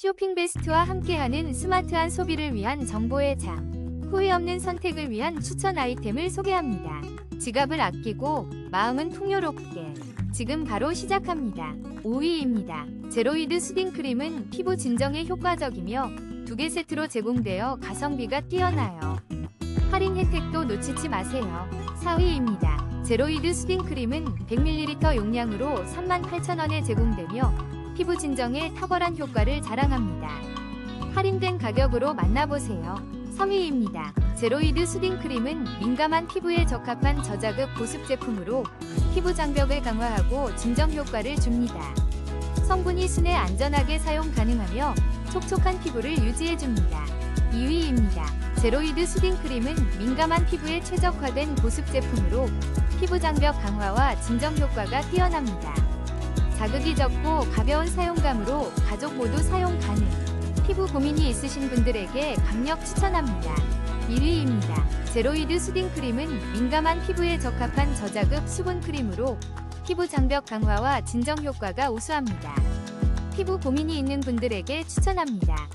쇼핑 베스트와 함께하는 스마트한 소비를 위한 정보의 장. 후회 없는 선택을 위한 추천 아이템을 소개합니다. 지갑을 아끼고 마음은 풍요롭게. 지금 바로 시작합니다. 5위입니다. 제로이드 수딩 크림은 피부 진정에 효과적이며 두 개 세트로 제공되어 가성비가 뛰어나요. 할인 혜택도 놓치지 마세요. 4위입니다. 제로이드 수딩 크림은 100ml 용량으로 38,000원에 제공되며 피부 진정에 탁월한 효과를 자랑합니다. 할인된 가격으로 만나보세요. 3위입니다. 제로이드 수딩 크림은 민감한 피부에 적합한 저자극 보습 제품으로 피부 장벽을 강화하고 진정 효과를 줍니다. 성분이 순해 안전하게 사용 가능하며 촉촉한 피부를 유지해줍니다. 2위입니다. 제로이드 수딩 크림은 민감한 피부에 최적화된 보습 제품으로 피부 장벽 강화와 진정 효과가 뛰어납니다. 자극이 적고 가벼운 사용감으로 가족 모두 사용 가능. 피부 고민이 있으신 분들에게 강력 추천합니다. 1위입니다. 제로이드 수딩 크림은 민감한 피부에 적합한 저자극 수분 크림으로 피부 장벽 강화와 진정 효과가 우수합니다. 피부 고민이 있는 분들에게 추천합니다.